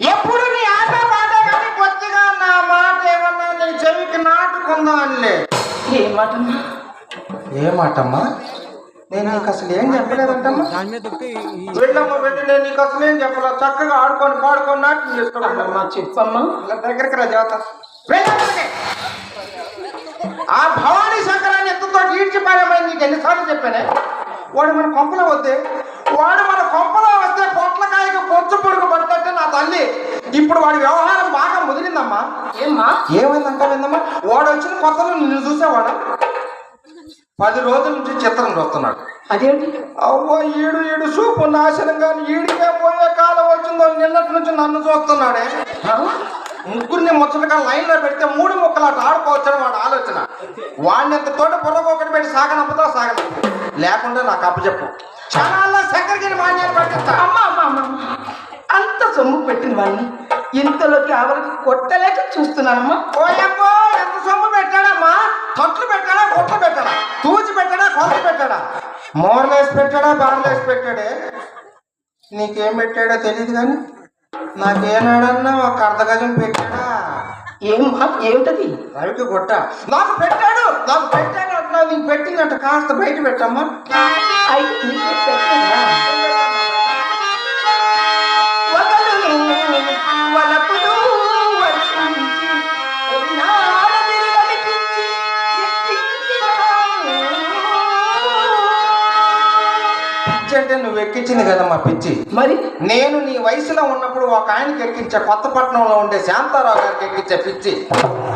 ఎప్పుడు నీ ఆట మాట కానీ కొద్దిగా నా మాట ఏమన్నా నీ చెవికి నాటుకుందా అనిలే ఏ మాటమ్మా? ఏ మాటమ్మా? నేను నీకు అసలు ఏం చెప్పలేదంటమ్మా? వెళ్ళమ్మా వెళ్ళి నేను నీకు అసలు ఏం చక్కగా ఆడుకొని పాడుకొని నాట్యం చేసుకోవాలి అమ్మా చెప్పమ్మా. ఇలా దగ్గరికి రా దేవత. ఆ భవానీ శంకరాన్ని ఎంతతో ఈడ్చిపారేమని నీకు ఎన్నిసార్లు చెప్పానే? వాడు మన కొంపలో వద్దే. వాడు మన పొట్లకాయకి పొచ్చు పొడుగు పడితే నా తల్లి. ఇప్పుడు వాడి వ్యవహారం బాగా ముదిరిందమ్మా. ఏమ్మా? ఏమైందంటావేందమ్మా వాడు వచ్చిన కొత్తలో నిన్ను చూసేవాడా? పది రోజుల నుంచి చిత్రం చూస్తున్నాడు. అదేంటి? అవ్వ ఈడు ఈడు చూపు నాశనం కానీ ఈడికే పోయే కాలం వచ్చిందో నిన్నటి నుంచి నన్ను చూస్తున్నాడే? ముగ్గురిని ముచ్చటగా లైన్లో పెడితే మూడు ముక్కలు అటు ఆడుకోవచ్చని వాడు ఆలోచన. వాడిని ఎంత తోట బుర్రకు ఒకటి పెట్టి సాగనంపుతా సాగనంపు. లేకుండా నాకు అప్పచెప్పు క్షణాల్లో శంకరగిరి మాన్యాన్ని పట్టిస్తా. అమ్మా అమ్మా అమ్మా. పెట్టిన వాడిని ఇంతలోకి ఆవలకి కొట్టలేక చూస్తున్నానమ్మా. ఓయమ్మో ఎంత సొమ్ము పెట్టాడమ్మా? తొట్లు పెట్టాడా గుట్ట పెట్టాడా? తూచి పెట్టాడా కొత్త పెట్టాడా? మోర్లేసి పెట్టాడా బార్లేసి పెట్టాడే? నీకేం పెట్టాడో తెలియదు కానీ నాకేనాడన్నా ఒక అర్ధ గజం పెట్టాడా? ఏమ్మా ఏమిటది? రవికి గుట్ట నాకు పెట్టాడు నాకు పెట్టాడు అంటున్నావు నీకు పెట్టిందంట కాస్త బయట పెట్టమ్మా. అయితే పిచ్చి అంటే నువ్వు ఎక్కించింది కదమ్మా పిచ్చి. మరి? నేను నీ వయసులో ఉన్నప్పుడు ఒక ఆయనకి ఎక్కించే కొత్తపట్నంలో ఉండే శాంతారావు గారికి ఎక్కించే పిచ్చి.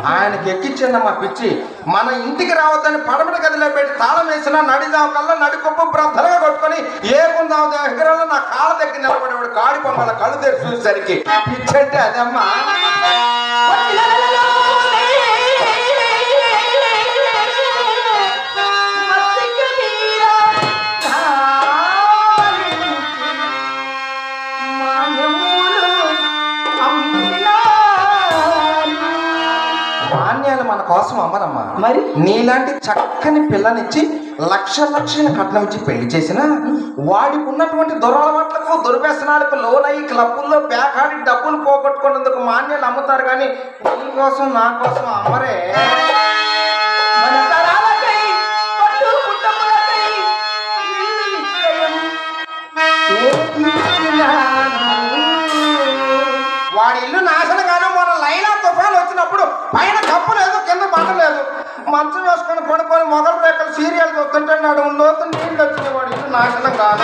ఆయనకి ఎక్కించిందమ్మా పిచ్చి. మన ఇంటికి రావద్దని పడమటి గదిలో పెట్టి తాళం వేసినా నడిదావు కల్లా నడికొప్పు బ్రద్దలుగా కొట్టుకొని ఏ కుందావు దగ్గర నా కాళ్ళ దగ్గర నిలబడేవాడు. కాడి పొమ్మల కళ్ళు తెరిచి చూసేసరికి పిచ్చి అంటే అదమ్మా. మాన్యాలు మన కోసం అమ్మరమ్మా. మరి? నీలాంటి చక్కని పిల్లనిచ్చి లక్ష లక్షల కట్నం ఇచ్చి పెళ్ళి చేసిన వాడికి ఉన్నటువంటి దురలవాట్లకు దుర్వ్యసనాలకు లోనయ్యి క్లబ్బుల్లో పేకాడి డబ్బులు పోగొట్టుకున్నందుకు మాన్యాలు అమ్ముతారు కానీ నీ కోసం నా కోసం అమ్మరే. మంచం వేసుకొని పడుకొని మొగలు రేఖలు సీరియల్ చూస్తుంటే నాడు లోతు నీళ్ళు వచ్చినవాడు నాశనం కాదు.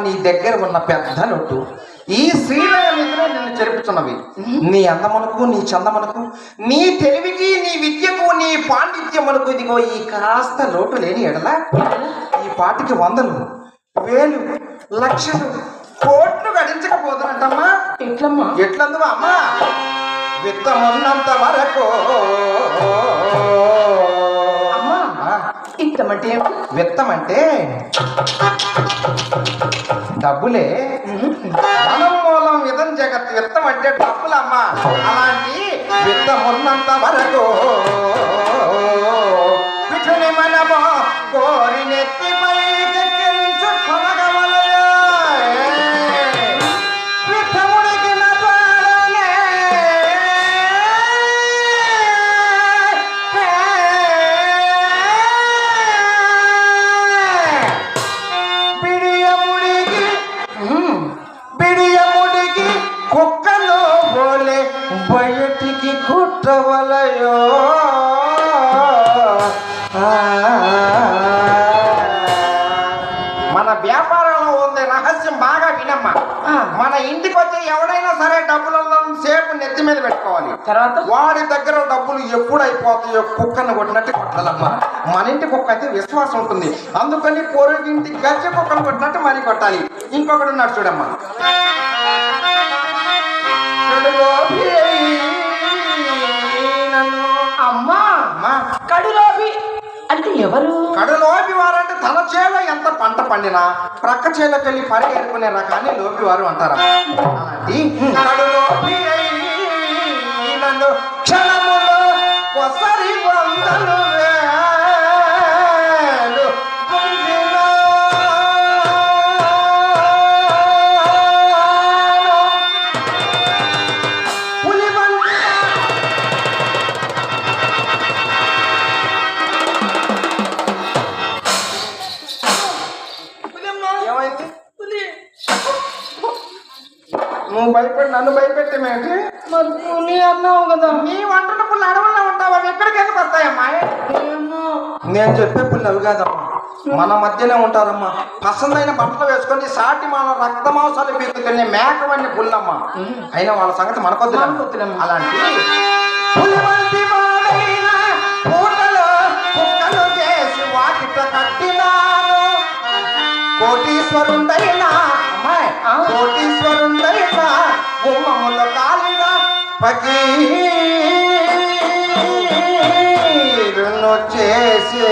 నీ దగ్గర ఉన్న పెద్ద నొట్టు. ఈ శ్రీరంగ నిధులే నిన్ను చెరుపుతున్నవి నీ అందమునకు నీ చందమునకు నీ తెలివికి నీ విద్యకు నీ పాండిత్యమునకు ఇదిగో ఈ కాస్త లోటు లేని ఎడల ఈ పాటికి వందలు వేలు లక్షలు కోట్లు గడించకపోతున్నట్టమ్మా ఎట్లమ్మా? ఎట్లందువా అమ్మా? విత్తమున్నంత వరకు అమ్మా ఆ, ఇత్తమంటే ఏమిటి? విత్తం అంటే డబ్బులే. ధనం మూలం విధం జగత్ విత్తం అంటే డబ్బులమ్మా. అలాంటి విత్తం ఉన్నంత వరకు. పిఠుని కోరి నెత్తి తర్వాత? వాడి దగ్గర డబ్బులు ఎప్పుడు అయిపోతాయో కుక్కను కొట్టినట్టు కొట్టాలమ్మా. మన ఇంటి కుక్క అయితే విశ్వాసం ఉంటుంది. అందుకని పొరుగింటి గజ్జ కుక్కను కొట్టినట్టు మరీ కొట్టాలి. ఇంకొకడు ఉన్నాడు చూడమ్మా. కడులోపి అంటే ఎవరు? కడులోపి వారంటే తన చేలో ఎంత పంట పండినా ప్రక్క చేలోకి వెళ్ళి పరిగెడుకునే రకాన్ని లోపి వారు అంటారు అలాంటి కడులోపి నన్ను క్షణములో ఒకసారి వందలు వేలు పొందినాను. పులివంత ఏమైంది నువ్వు భయపడి నన్ను భయపెట్టేమేంటి మరి పులి అన్నావు కదా. నీ వంటల పుల్ల అడవుల్లో ఉంటావు? అవి ఎక్కడికి ఎందుకు వస్తాయమ్మా? ఏమో. నేను చెప్పే పుల్లు అవి కాదమ్మా. మన మధ్యనే ఉంటారమ్మా. పసందైన బట్టలు వేసుకొని సాటి మన రక్త మాంసాలు పీకుతున్న మేకవన్నీ పుల్లమ్మా. అయినా వాళ్ళ సంగతి మనకొద్దు. అలాంటి కోటీశ్వరుండైనా. కోటీశ్వరుండైనా కాలిన పకీరును చేసి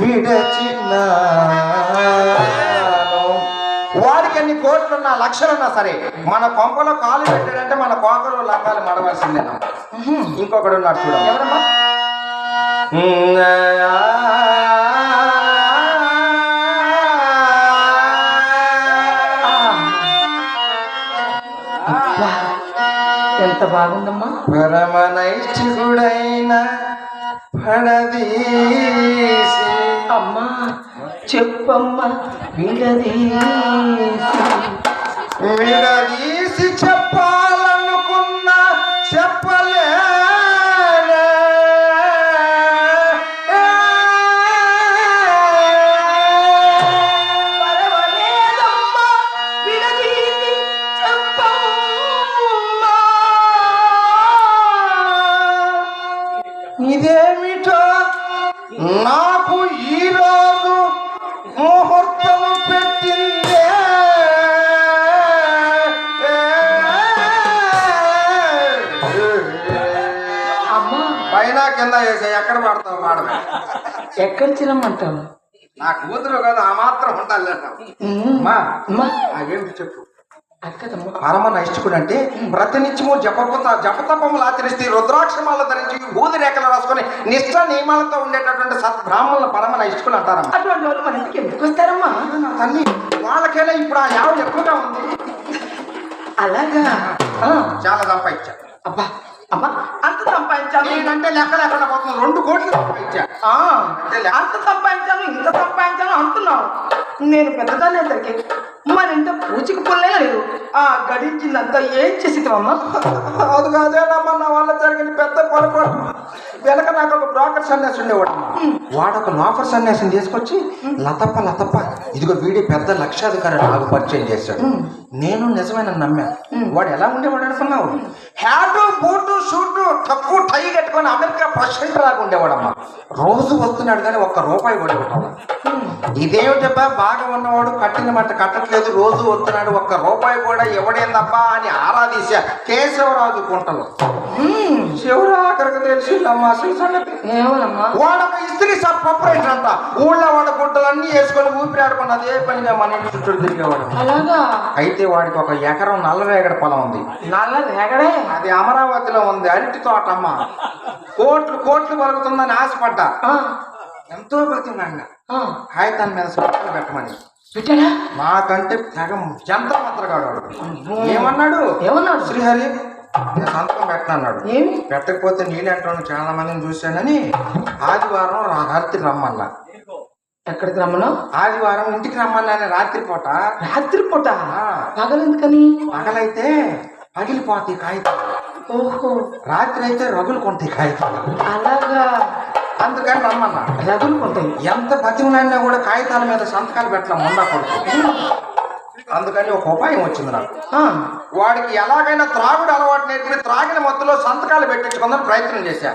విడచిన్నాను వాడికి ఎన్ని కోట్లున్నా లక్షలున్నా సరే మన కొంపలో కాలు పెట్టాడంటే మన కోకలు లంగాలు మడవలసిందేనా? ఇంకొకడు ఉన్నాడు చూడ ఎవరమ్మా? బాగుందమ్మా. పరమనైష్ఠికుడైన పడదీసి అమ్మా చెప్పమ్మా విడదీసి విడదీసి చెప్పాలనుకున్నా పైన కింద వేసే ఎక్కడ పడతావు మేడం ఎక్కడ చిరమ్మంటావు నా కూతురు కదా ఆ మాత్రం ఉండాలి అమ్మా అదేంటి చెప్పు? పరమ నైష్ఠికుడు అంటే ప్రతినిత్యము జపపత జపతపములు ఆచరిస్తే రుద్రాక్షమాలు ధరించి బూది రేఖలు రాసుకొని నిష్ట నియమాలతో ఉండేటటువంటి సత్ బ్రాహ్మణుల పరమ నైష్ఠికులు అంటారమ్మా. వస్తారమ్మా? నా తల్లి వాళ్ళకైనా ఇప్పుడు ఆ యావ ఎక్కువగా ఉంది. అలాగా? చాలా సంపాదించా. అబ్బా అమ్మా అంత సంపాదించాను. నేనంటే లెక్క లేకుండా పోతుంది. రెండు కోట్లు సంపాదించా. ఆ, అంత సంపాదించాను ఇంత సంపాదించాను అంటున్నావు. నేను పెద్దదాన్ని అందరికి. మన ఇంట పూచికి పుల్లే లేదు. ఆ గడించిందంతా ఏం చేసిద్దామమ్మా అది కాదేనమ్మా నా వల్ల జరిగిన పెద్ద పొరపాటు వెనక నాకు ఒక బ్రోకర్ సన్యాసి ఉండేవాడు. వాడు ఒక లోఫర్ సన్యాసిని తీసుకొచ్చి లతప్ప లతప్ప ఇదిగో వీడి పెద్ద లక్షాధికారి నాకు పరిచయం చేశాడు. నేను నిజమైన నమ్మాను వాడు ఎలా ఉండేవాడు అనుకున్నావు? హ్యాటు బూటు షూటు తక్కువ టై కట్టుకొని అమెరికా ప్రెసిడెంట్ లాగా ఉండేవాడమ్మా. రోజు వస్తున్నాడు కానీ ఒక్క రూపాయి కూడా ఇవ్వటం ఇదేమిటబ్బా బాగా ఉన్నవాడు కట్టిన మాట కట్టట్లేదు. రోజు వస్తున్నాడు ఒక్క రూపాయి కూడా ఇవ్వడేందబ్బా అని ఆరాధీశా కేశవరాజు కుంటలు. శివరాకరికి తెలిసిందమ్మా. వాడొక ఇస్త్రీ సబ్ ఆపరేటర్ అంట ఊళ్ళో వాడ గుంటలన్నీ వేసుకొని ఊపిరి ఆడుకుని అదే పనిగా మన ఇంటి చుట్టూ తిరిగేవాడు అయితే వాడికి ఒక ఎకరం నల్లరేగడ పొలం ఉంది. నల్ల రేగడే? అది అమరావతిలో ఉంది అరటి తోట అమ్మ కోట్లు కోట్లు పలుకుతుందని ఆశపడ్డా. ఎంతో బ్రతిమలాడినా ఆ, కాగితాన్ని మీద సంతకం పెట్టమని. పెట్టాడా? నాకంటే తెగ జంత మాత్రగాడు. ఏమన్నాడు? ఏమన్నాడు? శ్రీహరి నేను సంతకం పెట్టనన్నాడు ఏమి? పెట్టకపోతే నీళ్ళంటాను చాలా మందిని చూశానని ఆదివారం రా- రాత్రి రమ్మన్నా. ఎక్కడికి రమ్మను? ఆదివారం ఇంటికి రమ్మన్నాను రాత్రి పూట రాత్రి పూట ఆ, పగలెందుకని? పగలైతే పగిలిపోతాయి కాగితాలు. ఓహో. రాత్రి అయితే రగులుకుంటాయి కాగితాలు. అలాగా. అందుకని రమ్మన్నా. రగులుకుంటాయి ఎంత బతిమలైనా కూడా కాగితాల మీద సంతకాలు పెట్టడం ఉండకూడదు అందుకని ఒక ఉపాయం వచ్చింది నాకు. వాడికి ఎలాగైనా త్రాగుడు అలవాటు నేర్పి త్రాగిన మత్తులో సంతకాలు పెట్టించుకుందని ప్రయత్నం చేశా.